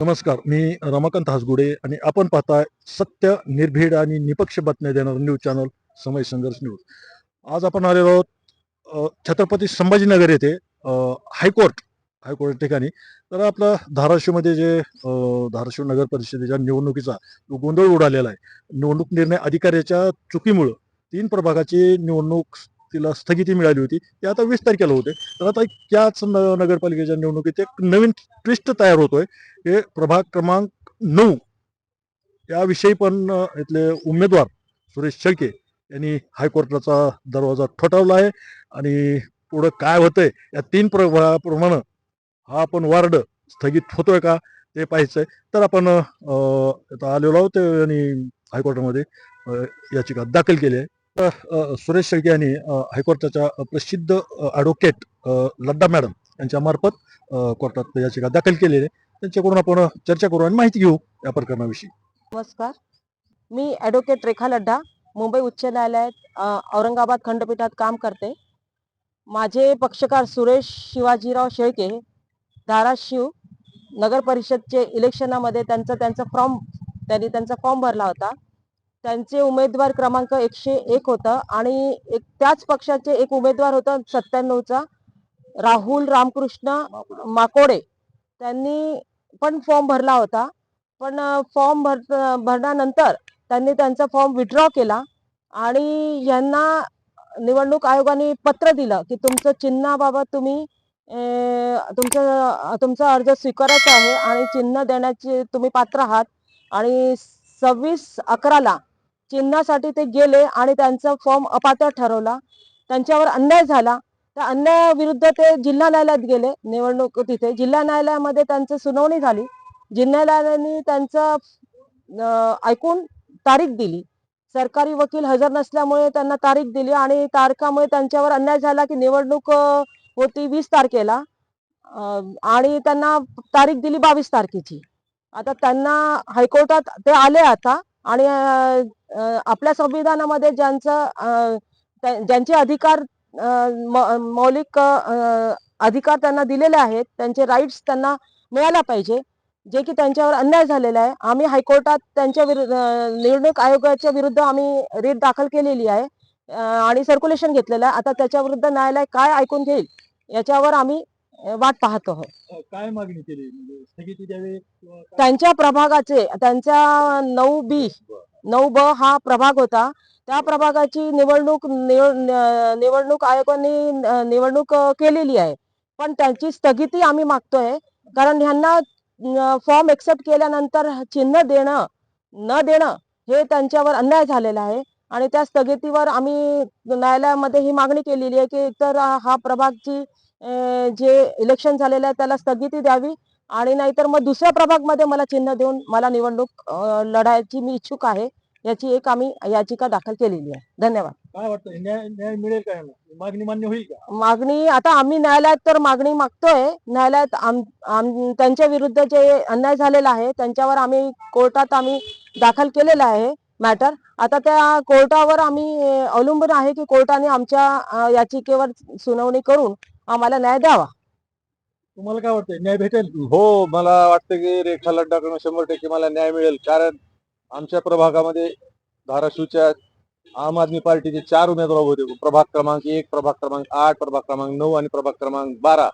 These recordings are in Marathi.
नमस्कार मी रमाकांत हासगुडे आणि आपण पाहताय सत्य निर्भीड आणि निपक्ष बातम्या देणारं न्यूज चॅनल समय संघर्ष न्यूज. आज आपण आलेलो आहोत छत्रपती संभाजीनगर येथे हायकोर्ट हायकोर्ट ठिकाणी. तर आपलं धाराशिवमध्ये जे धाराशिव नगर परिषदेच्या निवडणुकीचा गोंधळ उडालेला आहे निवडणूक निर्णय अधिकाऱ्याच्या चुकीमुळं तीन प्रभागाची निवडणूक तिला स्थगिती मिळाली होती ते आता वीस तारखेला होते. तर आता त्याच नगरपालिकेच्या निवडणुकीत एक नवीन ट्विस्ट तयार होतोय. हे प्रभाग क्रमांक नऊ. याविषयी पण इथले उमेदवार सुरेश शेळके यांनी हायकोर्टाचा दरवाजा ठोठावला आहे. आणि पुढं काय होतंय या तीन प्रभागाप्रमाणे हा आपण वार्ड स्थगित होतोय का ते पाहायचंय. तर आपण आता आलेलो आहोत आणि हायकोर्टामध्ये याचिका दाखल केली आहे. सुरेश शेळके यांनी हायकोर्टाच्या प्रसिद्ध ॲडव्होकेट लड्डा मॅडम यांच्या मार्फत कोर्टात याचिका दाखल केलेली आहे. त्यांच्याकडून आपण चर्चा करू आणि माहिती घेऊ या प्रकरणाविषयी. नमस्कार. मी ॲडव्होकेट रेखा लड्डा मुंबई उच्च न्यायालयात औरंगाबाद खंडपीठात काम करते. माझे पक्षकार सुरेश शिवाजीराव शेळके धाराशिव नगर परिषदचे इलेक्शनामध्ये त्यांचा त्यांचा फॉर्म त्यांनी त्यांचा फॉर्म भरला होता. त्यांचे उमेदवार क्रमांक एकशे एक होतं आणि एक त्याच पक्षाचे एक उमेदवार होतं सत्त्याण्णवचा राहुल रामकृष्ण माकोडे. त्यांनी पण फॉर्म भरला होता. पण फॉर्म भर भरल्यानंतर त्यांनी त्यांचा फॉर्म विड्रॉ केला आणि यांना निवडणूक आयोगाने पत्र दिलं की तुमचं चिन्हाबाबत तुम्ही तुमचं तुमचा अर्ज स्वीकारायचा आहे आणि चिन्ह देण्याचे तुम्ही पात्र आहात. आणि सव्वीस अकराला चिन्हासाठी ते गेले आणि त्यांचा फॉर्म अपात्र ठरवला. त्यांच्यावर अन्याय झाला. त्या अन्यायाविरुद्ध ते जिल्हा न्यायालयात गेले. निवडणूक तिथे जिल्हा न्यायालयामध्ये त्यांची सुनावणी झाली. जिल्हा न्यायालयाने त्यांचं ऐकून तारीख दिली. सरकारी वकील हजर नसल्यामुळे त्यांना तारीख दिली आणि तारखामुळे त्यांच्यावर अन्याय झाला की निवडणूक होती वीस तारखेला. आणि त्यांना तारीख दिली बावीस तारखेची. आता त्यांना हायकोर्टात ते आले आता आणि आपल्या संविधानामध्ये ज्यांचं ज्यांचे अधिकार मौलिक अधिकार त्यांना दिलेले आहेत त्यांचे राईट्स त्यांना मिळायला पाहिजे जे की त्यांच्यावर अन्याय झालेला आहे. आम्ही हायकोर्टात त्यांच्या विरुद्ध निवडणूक आयोगाच्या विरुद्ध आम्ही रीट दाखल केलेली आहे आणि सर्क्युलेशन घेतलेलं आहे. आता त्याच्या विरुद्ध न्यायालय काय ऐकून घेईल याच्यावर आम्ही वाट पाहतो आहोत. काय मागणी केली? म्हणजे त्यांच्या प्रभागाचे त्यांच्या नऊ बी नऊ ब हा प्रभाग होता. त्या प्रभागाची निवडणूक निवडणूक आयोगाने निवडणूक केलेली आहे. पण त्यांची स्थगिती आम्ही मागतोय. कारण ह्यांना फॉर्म एक्सेप्ट केल्यानंतर चिन्ह देणं न देणं हे त्यांच्यावर अन्याय झालेला आहे. आणि त्या स्थगितीवर आम्ही न्यायालयामध्ये ही मागणी केलेली आहे की एकतर हा प्रभागची जे इलेक्शन झालेलं आहे त्याला स्थगिती द्यावी. आणि नाहीतर मग दुसऱ्या प्रभागमध्ये मला चिन्ह देऊन मला निवडणूक लढायची मी इच्छुक आहे याची एक आम्ही याचिका दाखल केलेली आहे. धन्यवाद. काय वाटतं? न्याय न्याय मिळेल काय मागणी मान्य होईल का? मागणी आता आम्ही न्यायालयात तर मागणी मागतोय. न्यायालयात आम आम त्यांच्या विरुद्ध जे अन्याय झालेला आहे त्यांच्यावर आम्ही कोर्टात आम्ही दाखल केलेला आहे मॅटर. आता त्या कोर्टावर आम्ही अं, अवलंबून आहे की कोर्टाने आमच्या अं, याचिकेवर सुनावणी करून आम्हाला न्याय द्यावा. तुम्हाला काय वाटतंय? न्याय भेटेल? हो मला वाटतं की रेखा लड्डाकडून शंभर टक्के मला न्याय मिळेल. कारण आमच्या प्रभागामध्ये धाराशिवच्या आम आदमी पार्टीचे चार उमेदवार होते. प्रभाग क्रमांक एक प्रभाग क्रमांक आठ प्रभाग क्रमांक नऊ आणि प्रभाग क्रमांक बारा.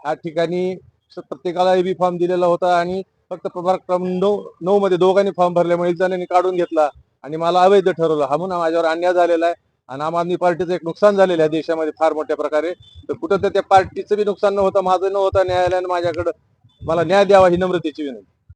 ह्या ठिकाणी प्रत्येकाला एबी फॉर्म दिलेला होता आणि फक्त प्रभाग क्रमांक नऊ नऊ मध्ये दोघांनी फॉर्म भरल्यामुळे एक जणांनी काढून घेतला आणि मला अवैध ठरवलं. हा म्हणून माझ्यावर अन्याय झालेला आहे. आणि आम आदमी पार्टीचं एक नुकसान झालेलं आहे देशामध्ये फार मोठ्या प्रकारे. तर कुठं तर त्या पार्टीचं बी नुकसान न होतं माझं न होता न्यायालयानं माझ्याकडं मला न्याय द्यावा ही नम्रतेची विनंती.